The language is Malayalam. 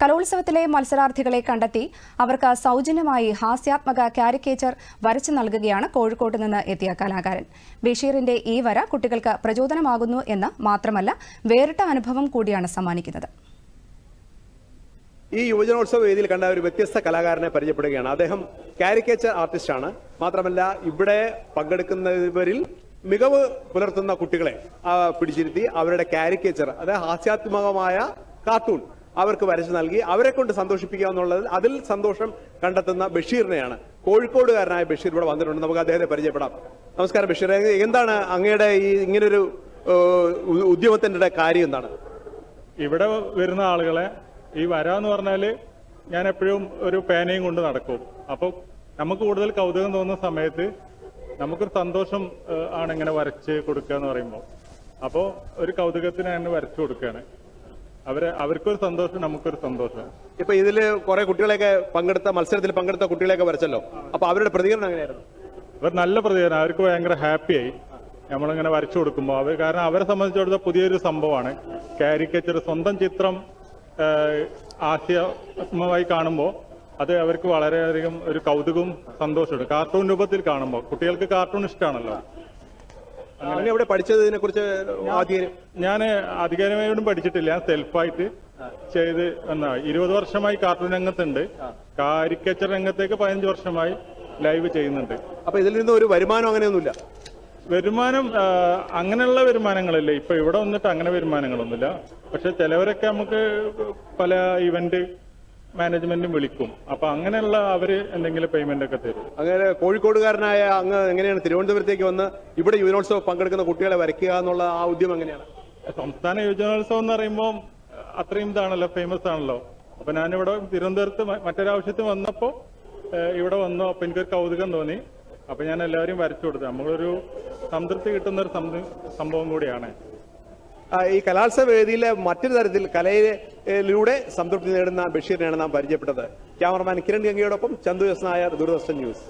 കലോത്സവത്തിലെ മത്സരാർത്ഥികളെ കണ്ടെത്തി അവർക്ക് സൗജന്യമായി ഹാസ്യാത്മക കാരിക്കേച്ചർ വരച്ചു നൽകുകയാണ് കോഴിക്കോട്ട് നിന്ന് എത്തിയ കലാകാരൻ. ബഷീറിന്റെ ഈ വര കുട്ടികൾക്ക് പ്രചോദനമാകുന്നു എന്ന് മാത്രമല്ല വേറിട്ട അനുഭവം കൂടിയാണ് സമ്മാനിക്കുന്നത്. ഈ യുവജനോത്സവ വേദിയിൽ കണ്ട ഒരു വ്യത്യസ്ത കലാകാരനെ പരിചയപ്പെടുകയാണ്. അദ്ദേഹം കാരിക്കേച്ചർ ആർട്ടിസ്റ്റ് ആണ്. മാത്രമല്ല ഇവിടെ പങ്കെടുക്കുന്നവരിൽ മികവ് പുലർത്തുന്ന കുട്ടികളെ പിടിച്ചിരുത്തി അവരുടെ കാരിക്കേച്ചർ അതായത് ഹാസ്യാത്മകമായ കാർട്ടൂൺ അവർക്ക് വരച്ചു നൽകി അവരെ കൊണ്ട് സന്തോഷിപ്പിക്കുക എന്നുള്ളത് അതിൽ സന്തോഷം കണ്ടെത്തുന്ന ബഷീറിനെയാണ്. കോഴിക്കോടുകാരനായ ബഷീർ ഇവിടെ വന്നിട്ടുണ്ട്. നമുക്ക് അദ്ദേഹത്തെ പരിചയപ്പെടാം. നമസ്കാരം ബഷീർ എന്താണ് അങ്ങയുടെ ഈ ഇങ്ങനൊരു ഉദ്യമത്തിന്റെ കാര്യം എന്താണ്? ഇവിടെ വരുന്ന ആളുകളെ ഈ വരാന്ന് പറഞ്ഞാൽ ഞാൻ എപ്പോഴും ഒരു പേനയും കൊണ്ട് നടക്കും. അപ്പോൾ നമുക്ക് കൂടുതൽ കൗതുകം തോന്നുന്ന സമയത്ത് നമുക്കൊരു സന്തോഷം ആണ് ഇങ്ങനെ വരച്ച് കൊടുക്കുക എന്ന് പറയുമ്പോൾ അപ്പോൾ ഒരു കൗതുകത്തിന് അങ്ങനെ വരച്ചു കൊടുക്കുകയാണ് അവരെ അവർക്കൊരു സന്തോഷം നമുക്കൊരു സന്തോഷം. ഇപ്പൊ ഇതിൽ കുറെ കുട്ടികളെയൊക്കെ പങ്കെടുത്ത മത്സരത്തിൽ പങ്കെടുത്ത കുട്ടികളെയൊക്കെ വരച്ചല്ലോ. അപ്പൊ അവരുടെ പ്രതികരണം എങ്ങനെയായിരുന്നു? അവർ നല്ല പ്രതികരണം. അവർക്ക് ഭയങ്കര ഹാപ്പിയായി. നമ്മളിങ്ങനെ വരച്ചു കൊടുക്കുമ്പോൾ അവർ കാരണം അവരെ സംബന്ധിച്ചിടത്തോളം പുതിയൊരു സംഭവമാണ്. കാരിക്കേച്ചർ സ്വന്തം ചിത്രം ആശയമായി കാണുമ്പോൾ അത് അവർക്ക് വളരെയധികം ഒരു കൗതുകവും സന്തോഷമുണ്ട് കാർട്ടൂൺ രൂപത്തിൽ കാണുമ്പോൾ കുട്ടികൾക്ക് കാർട്ടൂൺ ഇഷ്ടമാണല്ലോ അങ്ങനെ. ഇവിടെ പഠിച്ചതിനെ കുറിച്ച് ആദ്യം? ഞാൻ അധികാരമായോടും പഠിച്ചിട്ടില്ല സെൽഫായിട്ട് ചെയ്ത് എന്നാ ഇരുപത് വർഷമായി കാർട്ടൂൺ രംഗത്തുണ്ട്. കാരിക്കച്ചർ രംഗത്തേക്ക് പതിനഞ്ച് വർഷമായി ലൈവ് ചെയ്യുന്നുണ്ട്. അപ്പൊ ഇതിൽ നിന്ന് ഒരു വരുമാനം അങ്ങനെയൊന്നുമില്ല? വരുമാനം അങ്ങനെയുള്ള വരുമാനങ്ങളില്ല. ഇപ്പൊ ഇവിടെ വന്നിട്ട് അങ്ങനെ വരുമാനങ്ങളൊന്നുമില്ല. പക്ഷെ ചിലവരൊക്കെ നമുക്ക് പല ഇവന്റ് മാനേജ്മെന്റും വിളിക്കും. അപ്പൊ അങ്ങനെയുള്ള അവർ എന്തെങ്കിലും പേയ്മെന്റ് ഒക്കെ തരും. അങ്ങനെ കോഴിക്കോടുകാരനായ അങ്ങ് എങ്ങനെയാണ് തിരുവനന്തപുരത്തേക്ക് വന്ന് ഇവിടെ യുവനോത്സവം പങ്കെടുക്കുന്ന കുട്ടികളെ വരയ്ക്കുക എന്നുള്ള ആ ഉദ്യമം എങ്ങനെയാണ്? സംസ്ഥാന യുവജനോത്സവം എന്ന് പറയുമ്പോൾ അത്രയും ഇതാണല്ലോ ഫേമസ് ആണല്ലോ. അപ്പൊ ഞാനിവിടെ തിരുവനന്തപുരത്ത് മറ്റൊരാവശ്യത്തിന് വന്നപ്പോ ഇവിടെ വന്നു. അപ്പൊ എനിക്കൊരു കൗതുകം തോന്നി. അപ്പൊ ഞാൻ എല്ലാവരും വരച്ചു കൊടുത്തു നമ്മളൊരു സംതൃപ്തി കിട്ടുന്ന ഒരു സംഭവം കൂടിയാണ്. ഈ കലാത്സവ വേദിയിലെ മറ്റൊരു തരത്തിൽ കലയിലൂടെ സംതൃപ്തി നേടുന്ന ബഷീറിനെയാണ് നാം പരിചയപ്പെട്ടത്. ക്യാമറമാൻ കിരൺ ഗംഗയോടൊപ്പം ചന്തു എസ് നായർ ദൂരദർശൻ ന്യൂസ്.